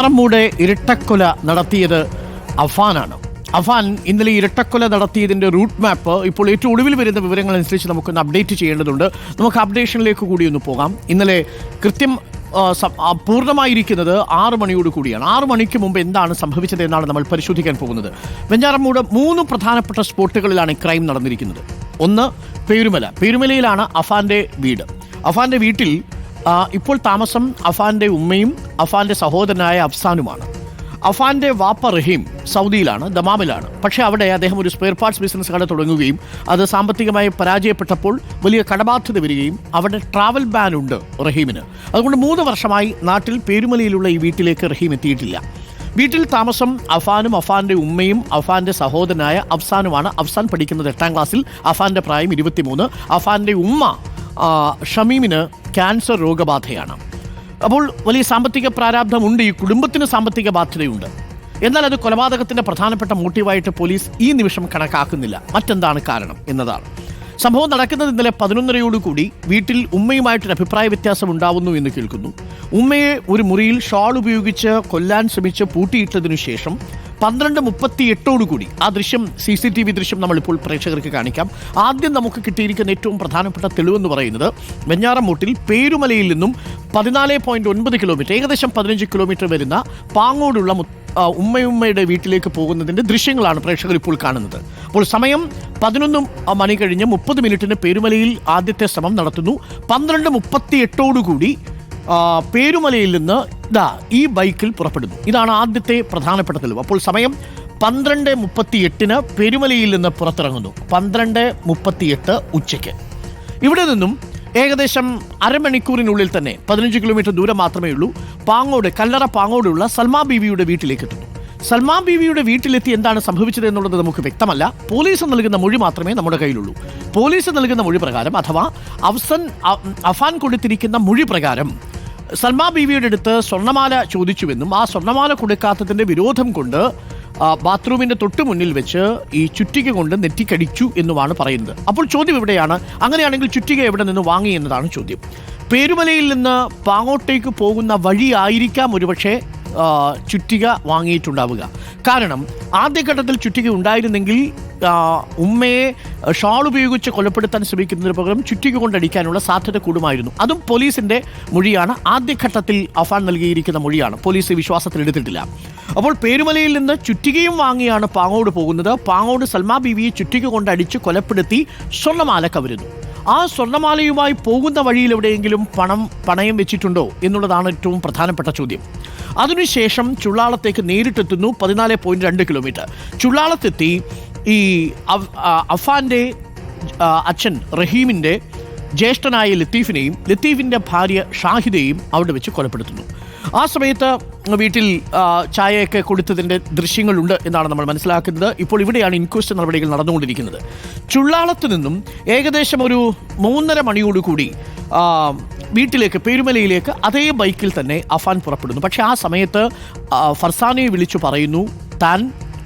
ആറമ്മൂടെ ഇരട്ടക്കൊല നടത്തിയത് അഫാനാണ്. അഫാൻ ഇന്നലെ ഇരട്ടക്കൊല നടത്തിയതിന്റെ റൂട്ട് മാപ്പ് ഇപ്പോൾ ഏറ്റവും ഒടുവിൽ വരുന്ന വിവരങ്ങൾ അനുസരിച്ച് നമുക്കൊന്ന് അപ്ഡേറ്റ് ചെയ്യേണ്ടതുണ്ട്. നമുക്ക് അപ്ഡേഷനിലേക്ക് കൂടി ഒന്ന് പോകാം. ഇന്നലെ കൃത്യം പൂർണമായിരിക്കുന്നത് ആറ് മണിയോട് കൂടിയാണ്. ആറ് മണിക്ക് മുമ്പ് എന്താണ് സംഭവിച്ചത് എന്നാണ് നമ്മൾ പരിശോധിക്കാൻ പോകുന്നത്. വെഞ്ഞാറമ്മൂട് മൂന്ന് പ്രധാനപ്പെട്ട സ്പോട്ടുകളിലാണ് ക്രൈം നടന്നിരിക്കുന്നത്. ഒന്ന് പേരുമല. പേരുമലയിലാണ് അഫാന്റെ വീട്. അഫാന്റെ വീട്ടിൽ ഇപ്പോൾ താമസം അഫാന്റെ ഉമ്മയും അഫാന്റെ സഹോദരനായ അഫ്സാനുമാണ്. അഫാന്റെ വാപ്പ റഹീം സൗദിയിലാണ് ദമാമിലാണ്. പക്ഷേ അവിടെ അദ്ദേഹം ഒരു സ്പെയർ പാർട്സ് ബിസിനസ് കട തുടങ്ങുകയും അത് സാമ്പത്തികമായി പരാജയപ്പെട്ടപ്പോൾ വലിയ കടബാധ്യത വരികയും അവിടെ ട്രാവൽ ബാൻ ഉണ്ട് റഹീമിന്. അതുകൊണ്ട് മൂന്ന് വർഷമായി നാട്ടിൽ പേരുമലയിലുള്ള ഈ വീട്ടിലേക്ക് റഹീം എത്തിയിട്ടില്ല. വീട്ടിൽ താമസം അഫാനും അഫാന്റെ ഉമ്മയും അഫാന്റെ സഹോദരനായ അഫ്സാനുമാണ്. അഫ്സാൻ പഠിക്കുന്നത് എട്ടാം ക്ലാസ്സിൽ അഫാന്റെ പ്രായം ഇരുപത്തിമൂന്ന്. അഫാന്റെ ഉമ്മ ഷമീമിന് ക്യാൻസർ രോഗബാധയാണ്. അപ്പോൾ വലിയ സാമ്പത്തിക പ്രാരാബ്ധമുണ്ട് ഈ കുടുംബത്തിന് സാമ്പത്തിക ബാധ്യതയുണ്ട്. എന്നാൽ അത് കൊലപാതകത്തിന്റെ പ്രധാനപ്പെട്ട മോട്ടീവായിട്ട് പോലീസ് ഈ നിമിഷം കണക്കാക്കുന്നില്ല. മറ്റെന്താണ് കാരണം എന്നതാണ്. സംഭവം നടക്കുന്നത് ഇന്നലെ പതിനൊന്നരയോടുകൂടി വീട്ടിൽ ഉമ്മയുമായിട്ടൊരു അഭിപ്രായ വ്യത്യാസം ഉണ്ടാവുന്നു എന്ന് കേൾക്കുന്നു. ഉമ്മയെ ഒരു മുറിയിൽ ഷാൾ ഉപയോഗിച്ച് കൊല്ലാൻ ശ്രമിച്ച് പൂട്ടിയിട്ടതിനു ശേഷം പന്ത്രണ്ട് മുപ്പത്തി എട്ടോടുകൂടി ആ ദൃശ്യം സി സി ടി വി ദൃശ്യം നമ്മളിപ്പോൾ പ്രേക്ഷകർക്ക് കാണിക്കാം. ആദ്യം നമുക്ക് കിട്ടിയിരിക്കുന്ന ഏറ്റവും പ്രധാനപ്പെട്ട തെളിവെന്ന് പറയുന്നത് വെഞ്ഞാറമൂട്ടിൽ പേരുമലയിൽ നിന്നും പതിനാല് പോയിന്റ് ഒൻപത് കിലോമീറ്റർ ഏകദേശം പതിനഞ്ച് കിലോമീറ്റർ വരുന്ന പാങ്ങോടുള്ള ഉമ്മയുമ്മയുടെ വീട്ടിലേക്ക് പോകുന്നതിന്റെ ദൃശ്യങ്ങളാണ് പ്രേക്ഷകർ ഇപ്പോൾ കാണുന്നത്. അപ്പോൾ സമയം പതിനൊന്ന് മണി കഴിഞ്ഞ് മുപ്പത് മിനിറ്റിന് പേരുമലയിൽ ആദ്യത്തെ ശ്രമം നടത്തുന്നു. പന്ത്രണ്ട് മുപ്പത്തി എട്ടോടുകൂടി പേരുമലയിൽ നിന്ന് ഇതാ ഈ ബൈക്കിൽ പുറപ്പെടുന്നു. ഇതാണ് ആദ്യത്തെ പ്രധാനപ്പെട്ട തെളിവ്. അപ്പോൾ സമയം പന്ത്രണ്ട് മുപ്പത്തി എട്ടിന് പെരുമലയിൽ നിന്ന് പുറത്തിറങ്ങുന്നു. പന്ത്രണ്ട് മുപ്പത്തി എട്ട് ഉച്ചയ്ക്ക്. ഇവിടെ നിന്നും ഏകദേശം അരമണിക്കൂറിനുള്ളിൽ തന്നെ പതിനഞ്ച് കിലോമീറ്റർ ദൂരം മാത്രമേ ഉള്ളൂ പാങ്ങോട് കല്ലറ പാങ്ങോടുള്ള സൽമാ ബീവിയുടെ വീട്ടിലേക്ക് എത്തുന്നു. സൽമാ ബീവിയുടെ വീട്ടിലെത്തി എന്താണ് സംഭവിച്ചത് എന്നുള്ളത് നമുക്ക് വ്യക്തമല്ല. പോലീസ് നൽകുന്ന മൊഴി മാത്രമേ നമ്മുടെ കയ്യിലുള്ളൂ. പോലീസ് നൽകുന്ന മൊഴി പ്രകാരം അഥവാ അഫ്സൻ അഫാൻ കൊടുത്തിരിക്കുന്ന മൊഴി പ്രകാരം സൽമാ ബീവിയുടെ അടുത്ത് സ്വർണമാല ചോദിച്ചുവെന്നും ആ സ്വർണമാല കൊടുക്കാത്തതിന്റെ വിരോധം കൊണ്ട് ബാത്റൂമിന്റെ തൊട്ട് മുന്നിൽ വെച്ച് ഈ ചുറ്റിക കൊണ്ട് നെറ്റിക്കടിച്ചു എന്നുമാണ് പറയുന്നത്. അപ്പോൾ ചോദ്യം ഇവിടെയാണ്. അങ്ങനെയാണെങ്കിൽ ചുറ്റിക എവിടെ നിന്ന് വാങ്ങി എന്നതാണ് ചോദ്യം. പേരുമലയിൽ നിന്ന് പാങ്ങോട്ടേക്ക് പോകുന്ന വഴിയായിരിക്കാം ഒരുപക്ഷെ ചുറ്റിക വാങ്ങിയിട്ടുണ്ടാവുക. കാരണം ആദ്യഘട്ടത്തിൽ ചുറ്റിക ഉണ്ടായിരുന്നെങ്കിൽ ഉമ്മയെ ഷാൾ ഉപയോഗിച്ച് കൊലപ്പെടുത്താൻ ശ്രമിക്കുന്നതിന് പകരം ചുറ്റിക കൊണ്ടടിക്കാനുള്ള സാധ്യത കൂടുമായിരുന്നു. അതും പോലീസിന്റെ മൊഴിയാണ്. ആദ്യഘട്ടത്തിൽ അഫാൻ നൽകിയിരിക്കുന്ന മൊഴിയാണ്. പോലീസ് വിശ്വാസത്തിൽ എടുത്തിട്ടില്ല. അപ്പോൾ പേരുമലയിൽ നിന്ന് ചുറ്റികയും വാങ്ങിയാണ് പാങ്ങോട് പോകുന്നത്. പാങ്ങോട് സൽമാ ബീവിയെ ചുറ്റിക കൊണ്ടടിച്ച് കൊലപ്പെടുത്തി സ്വർണമാല കവരുന്നു. ആ സ്വർണമാലയുമായി പോകുന്ന വഴിയിൽ എവിടെയെങ്കിലും പണം പണയം വെച്ചിട്ടുണ്ടോ എന്നുള്ളതാണ് ഏറ്റവും പ്രധാനപ്പെട്ട ചോദ്യം. അതിനുശേഷം ചുള്ളാളത്തേക്ക് നേരിട്ടെത്തുന്നു പതിനാല് പോയിന്റ് രണ്ട് കിലോമീറ്റർ. ചുള്ളാളത്തെത്തി ഈ അഫാന്റെ അച്ഛൻ റഹീമിന്റെ ജ്യേഷ്ഠനായ ലത്തീഫിനെയും ലത്തീഫിന്റെ ഭാര്യ ഷാഹിദയെയും അവിടെ വെച്ച് കൊലപ്പെടുത്തുന്നു. ആ സമയത്ത് വീട്ടിൽ ചായയൊക്കെ കൊടുത്തതിന്റെ ദൃശ്യങ്ങളുണ്ട് എന്നാണ് നമ്മൾ മനസ്സിലാക്കുന്നത്. ഇപ്പോൾ ഇവിടെയാണ് ഇൻക്വസ്റ്റ് നടപടികൾ നടന്നുകൊണ്ടിരിക്കുന്നത്. ചുള്ളാളത്ത് നിന്നും ഏകദേശം ഒരു മൂന്നര മണിയോടുകൂടി വീട്ടിലേക്ക് പേരുമലയിലേക്ക് അതേ ബൈക്കിൽ തന്നെ അഫാൻ പുറപ്പെടുന്നു. പക്ഷേ ആ സമയത്ത് ഫർസാനെ വിളിച്ചു പറയുന്നു താൻ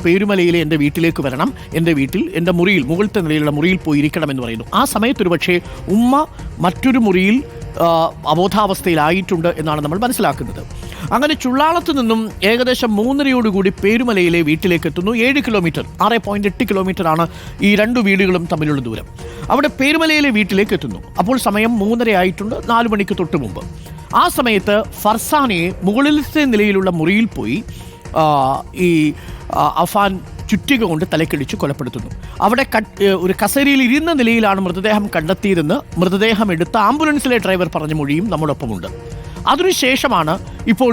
പേരുമലയിലെ എന്റെ വീട്ടിലേക്ക് വരണം. എന്റെ വീട്ടിൽ എന്റെ മുറിയിൽ മുകളിലത്തെ നിലയിലുള്ള മുറിയിൽ പോയി ഇരിക്കണം എന്ന് പറയുന്നു. ആ സമയത്ത് ഒരു പക്ഷേ ഉമ്മ മറ്റൊരു മുറിയിൽ അബോധാവസ്ഥയിലായിട്ടുണ്ട് എന്നാണ് നമ്മൾ മനസ്സിലാക്കുന്നത്. അങ്ങനെ ചുള്ളാളത്ത് നിന്നും ഏകദേശം മൂന്നരയോടുകൂടി പേരുമലയിലെ വീട്ടിലേക്ക് എത്തുന്നു ഏഴ് കിലോമീറ്റർ ആറ് പോയിന്റ് എട്ട് കിലോമീറ്റർ ആണ് ഈ രണ്ട് വീടുകളും തമ്മിലുള്ള ദൂരം. അവിടെ പേരുമലയിലെ വീട്ടിലേക്ക് എത്തുന്നു അപ്പോൾ സമയം മൂന്നര ആയിട്ടുണ്ട് നാലു മണിക്ക് തൊട്ട് മുമ്പ്. ആ സമയത്ത് ഫർസാനയെ മുകളിലത്തെ നിലയിലുള്ള മുറിയിൽ പോയി ഈ അഫാൻ ചുറ്റിക കൊണ്ട് തലക്കടിച്ച് കൊലപ്പെടുത്തുന്നു. അവിടെ ഒരു കസേരയിൽ ഇരുന്ന നിലയിലാണ് മൃതദേഹം കണ്ടെത്തിയതെന്ന് മൃതദേഹം എടുത്ത ആംബുലൻസിലെ ഡ്രൈവർ പറഞ്ഞ മൊഴിയും നമ്മോടൊപ്പമുണ്ട്. അതിനുശേഷമാണ് ഇപ്പോൾ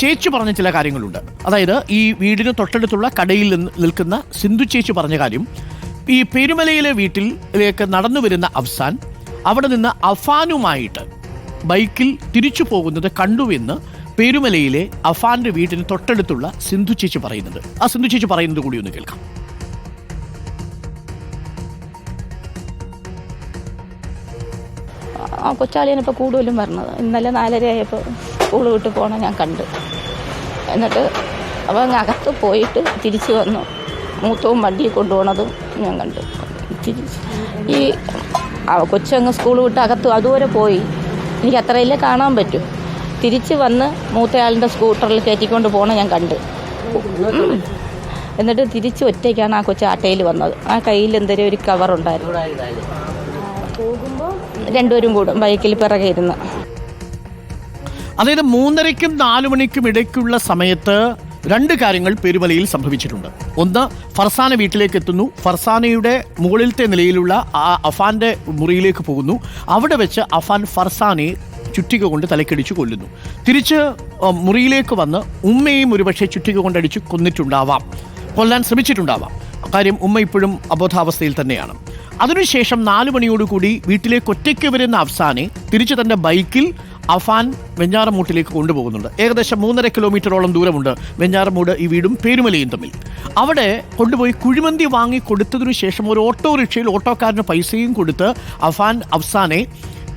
ചേച്ചി പറഞ്ഞ ചില കാര്യങ്ങളുണ്ട്. അതായത് ഈ വീടിന് തൊട്ടടുത്തുള്ള കടയിൽ നിന്ന് നിൽക്കുന്ന സിന്ധു ചേച്ചി പറഞ്ഞ കാര്യം ഈ പെരുമലയിലെ വീട്ടിലേക്ക് നടന്നു വരുന്ന അഫ്സാൻ അവിടെ നിന്ന് അഫാനുമായിട്ട് ബൈക്കിൽ തിരിച്ചു പോകുന്നത് കണ്ടുവെന്ന് പെരുമലയിലെ അഫാന്റെ വീട്ടിന് തൊട്ടടുത്തുള്ള സിന്ധു ചേച്ചി പറയുന്നുണ്ട്. ആ സിന്ധു ചേച്ചി പറയുന്നത് കൂടി ഒന്ന് കേൾക്കാം. ആ കൊച്ചാളിയനിപ്പോൾ കൂടുതലും പറഞ്ഞത് ഇന്നലെ നാലര ആയപ്പോൾ സ്കൂൾ വിട്ട് പോകണം ഞാൻ കണ്ട്. എന്നിട്ട് അവൻ അങ്ങ് അകത്ത് പോയിട്ട് തിരിച്ചു വന്നു. മൂത്തവും വണ്ടിയിൽ കൊണ്ടുപോണതും ഞാൻ കണ്ടു. തിരിച്ച് ഈ കൊച്ചങ്ങ് സ്കൂൾ വിട്ട് അകത്ത് അതുവരെ പോയി. എനിക്ക് അത്രയല്ലേ കാണാൻ പറ്റൂ. തിരിച്ച് വന്ന് മൂത്തയാളിന്റെ സ്കൂട്ടറിൽ കയറ്റിക്കൊണ്ട് പോകണം ഞാൻ കണ്ട്. എന്നിട്ട് തിരിച്ച് ഒറ്റയ്ക്കാണ് ആ കൊച്ചു ആട്ടയിൽ വന്നത്. ആ കയ്യിൽ എന്തെങ്കിലും ഒരു കവറുണ്ടായിരുന്നു രണ്ടുപേരും കൂടും. ബൈക്കിൽ പിറകെ ഇരുന്ന് അതായത് മൂന്നരയ്ക്കും നാലു മണിക്കും ഇടയ്ക്കുള്ള സമയത്ത് രണ്ട് കാര്യങ്ങൾ പെരുമലയിൽ സംഭവിച്ചിട്ടുണ്ട്. ഒന്ന് ഫർസാന വീട്ടിലേക്ക് എത്തുന്നു. ഫർസാനയുടെ മുകളിലത്തെ നിലയിലുള്ള ആ അഫാന്റെ മുറിയിലേക്ക് പോകുന്നു. അവിടെ വെച്ച് അഫാൻ ഫർസാനെ ചുറ്റിക കൊണ്ട് തലക്കടിച്ച് കൊല്ലുന്നു. തിരിച്ച് മുറിയിലേക്ക് വന്ന് ഉമ്മയും ഒരുപക്ഷെ ചുറ്റിക കൊണ്ടടിച്ച് കൊന്നിട്ടുണ്ടാവാം. കൊല്ലാൻ ശ്രമിച്ചിട്ടുണ്ടാവാം. കാര്യം ഉമ്മ ഇപ്പോഴും അബോധാവസ്ഥയിൽ തന്നെയാണ്. അതിനുശേഷം നാലു മണിയോടുകൂടി വീട്ടിലേക്ക് ഒറ്റയ്ക്ക് വരുന്ന അഫ്സാനെ തിരിച്ചു തന്റെ ബൈക്കിൽ അഫാൻ വെഞ്ഞാറമൂട്ടിലേക്ക് കൊണ്ടുപോകുന്നുണ്ട്. ഏകദേശം മൂന്നര കിലോമീറ്ററോളം ദൂരമുണ്ട് വെഞ്ഞാറമൂട് ഈ വീടും പേരുമലയും തമ്മിൽ. അവിടെ കൊണ്ടുപോയി കുഴിമന്തി വാങ്ങി കൊടുത്തതിനു ശേഷം ഒരു ഓട്ടോറിക്ഷയിൽ ഓട്ടോക്കാരന് പൈസയും കൊടുത്ത് അഫാൻ അഫ്സാനെ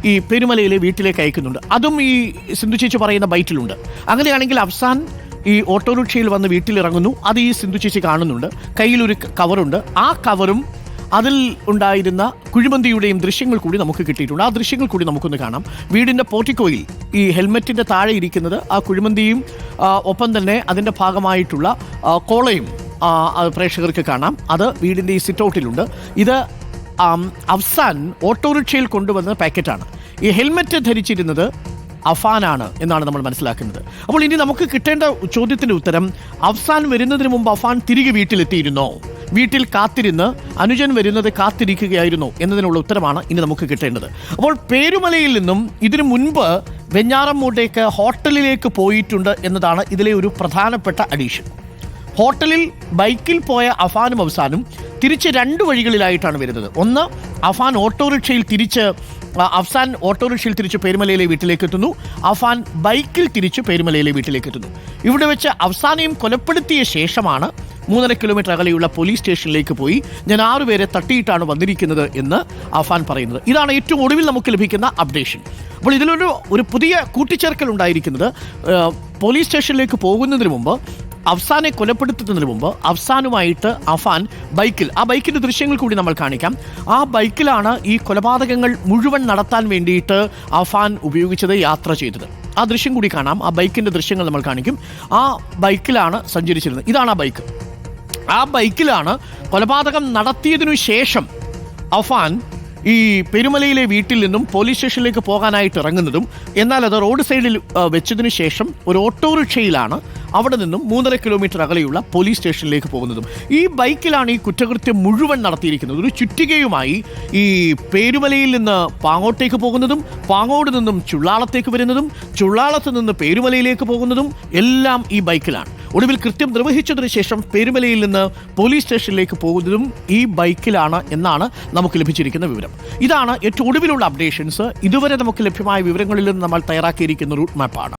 ഈ പെരുമലയിലെ വീട്ടിലേക്ക് അയക്കുന്നുണ്ട്. അതും ഈ സിന്ധു ചേച്ചി പറയുന്ന ബൈറ്റിലുണ്ട്. അങ്ങനെയാണെങ്കിൽ അഫ്സാൻ ഈ ഓട്ടോറിക്ഷയിൽ വന്ന് വീട്ടിലിറങ്ങുന്നു. അത് ഈ സിന്ധു ചേച്ചി കാണുന്നുണ്ട്. കയ്യിലൊരു കവറുണ്ട്. ആ കവറും അതിൽ ഉണ്ടായിരുന്ന കുഴിമന്തിയുടെയും ദൃശ്യങ്ങൾ കൂടി നമുക്ക് കിട്ടിയിട്ടുണ്ട്. ആ ദൃശ്യങ്ങൾ കൂടി നമുക്കൊന്ന് കാണാം. വീടിന്റെ പോർട്ടിക്കോയിൽ ഈ ഹെൽമെറ്റിന്റെ താഴെ ഇരിക്കുന്നത് ആ കുഴിമന്തിയും ഒപ്പം തന്നെ അതിന്റെ ഭാഗമായിട്ടുള്ള കോളയും പ്രേക്ഷകർക്ക് കാണാം. അത് വീടിന്റെ ഈ സിറ്റൗട്ടിലുണ്ട്. ഇത് അഫ്സാൻ ഓട്ടോറിക്ഷയിൽ കൊണ്ടുവന്ന പാക്കറ്റാണ്. ഈ ഹെൽമെറ്റ് ധരിച്ചിരുന്നത് അഫാനാണ് എന്നാണ് നമ്മൾ മനസ്സിലാക്കുന്നത്. അപ്പോൾ ഇനി നമുക്ക് കിട്ടേണ്ട ചോദ്യത്തിന്റെ ഉത്തരം അഫ്സാൻ വരുന്നതിന് മുമ്പ് അഫാൻ തിരികെ വീട്ടിലെത്തിയിരുന്നോ? വീട്ടിൽ കാത്തിരുന്ന് അനുജൻ വരുന്നത് കാത്തിരിക്കുകയായിരുന്നു എന്നതിനുള്ള ഉത്തരമാണ് ഇനി നമുക്ക് കിട്ടേണ്ടത്. അപ്പോൾ പേരുമലയിൽ നിന്നും ഇതിനു മുൻപ് വെഞ്ഞാറമ്മൂട്ടേക്ക് ഹോട്ടലിലേക്ക് പോയിട്ടുണ്ട് എന്നതാണ് ഇതിലെ ഒരു പ്രധാനപ്പെട്ട അഡീഷൻ. ഹോട്ടലിൽ ബൈക്കിൽ പോയ അഫാനും അവസാനും തിരിച്ച് രണ്ട് വഴികളിലായിട്ടാണ് വരുന്നത്. ഒന്ന് അഫാൻ ഓട്ടോറിക്ഷയിൽ തിരിച്ച് അഫ്സാൻ ഓട്ടോറിക്ഷയിൽ തിരിച്ച് പേരുമലയിലെ വീട്ടിലേക്ക് എത്തുന്നു. അഫാൻ ബൈക്കിൽ തിരിച്ച് പേരുമലയിലെ വീട്ടിലേക്ക് എത്തുന്നു. ഇവിടെ വെച്ച് അഫ്സാനെയും കൊലപ്പെടുത്തിയ ശേഷമാണ് മൂന്നര കിലോമീറ്റർ അകലെയുള്ള പോലീസ് സ്റ്റേഷനിലേക്ക് പോയി ഞാൻ ആറുപേരെ തട്ടിയിട്ടാണ് വന്നിരിക്കുന്നത് എന്ന് അഫാൻ പറയുന്നത്. ഇതാണ് ഏറ്റവും ഒടുവിൽ നമുക്ക് ലഭിക്കുന്ന അപ്ഡേഷൻ അപ്പോൾ ഇതിലൊരു ഒരു പുതിയ കൂട്ടിച്ചേർക്കൽ ഉണ്ടായിരിക്കുന്നത് പോലീസ് സ്റ്റേഷനിലേക്ക് പോകുന്നതിന് മുമ്പ് അഫ്സാനെ കൊലപ്പെടുത്തുന്നതിന് മുമ്പ് അഫ്സാനുമായിട്ട് അഫാൻ ബൈക്കിൽ ആ ബൈക്കിന്റെ ദൃശ്യങ്ങൾ കൂടി നമ്മൾ കാണിക്കാം. ആ ബൈക്കിലാണ് ഈ കൊലപാതകങ്ങൾ മുഴുവൻ നടത്താൻ വേണ്ടിയിട്ട് അഫാൻ ഉപയോഗിച്ചത് യാത്ര ചെയ്തത്. ആ ദൃശ്യം കൂടി കാണാം. ആ ബൈക്കിന്റെ ദൃശ്യങ്ങൾ നമ്മൾ കാണിക്കും. ആ ബൈക്കിലാണ് സഞ്ചരിച്ചിരുന്നത്. ഇതാണ് ആ ബൈക്ക്. ആ ബൈക്കിലാണ് കൊലപാതകം നടത്തിയതിനു ശേഷം അഫാൻ ഈ പെരുമലയിലെ വീട്ടിൽ നിന്നും പോലീസ് സ്റ്റേഷനിലേക്ക് പോകാനായിട്ട് ഇറങ്ങുന്നതും എന്നാൽ അത് റോഡ് സൈഡിൽ വെച്ചതിനു ശേഷം ഒരു ഓട്ടോറിക്ഷയിലാണ് അവിടെ നിന്നും മൂന്നര കിലോമീറ്റർ അകലെയുള്ള പോലീസ് സ്റ്റേഷനിലേക്ക് പോകുന്നതും. ഈ ബൈക്കിലാണ് ഈ കുറ്റകൃത്യം മുഴുവൻ നടത്തിയിരിക്കുന്നത്. ഒരു ചുറ്റികയുമായി ഈ പേരുമലയിൽ നിന്ന് പാങ്ങോട്ടേക്ക് പോകുന്നതും പാങ്ങോട് നിന്നും ചുള്ളാളത്തേക്ക് വരുന്നതും ചുള്ളാളത്ത് നിന്ന് പേരുമലയിലേക്ക് പോകുന്നതും എല്ലാം ഈ ബൈക്കിലാണ്. ഒടുവിൽ കൃത്യം നിർവഹിച്ചതിനു ശേഷം പെരുമലയിൽ നിന്ന് പോലീസ് സ്റ്റേഷനിലേക്ക് പോകുന്നതും ഈ ബൈക്കിലാണ് എന്നാണ് നമുക്ക് ലഭിച്ചിരിക്കുന്ന വിവരം. ഇതാണ് ഏറ്റവും ഒടുവിലുള്ള അപ്ഡേഷൻസ്. ഇതുവരെ നമുക്ക് ലഭ്യമായ വിവരങ്ങളിൽ നിന്ന് നമ്മൾ തയ്യാറാക്കിയിരിക്കുന്ന റൂട്ട് മാപ്പാണ്.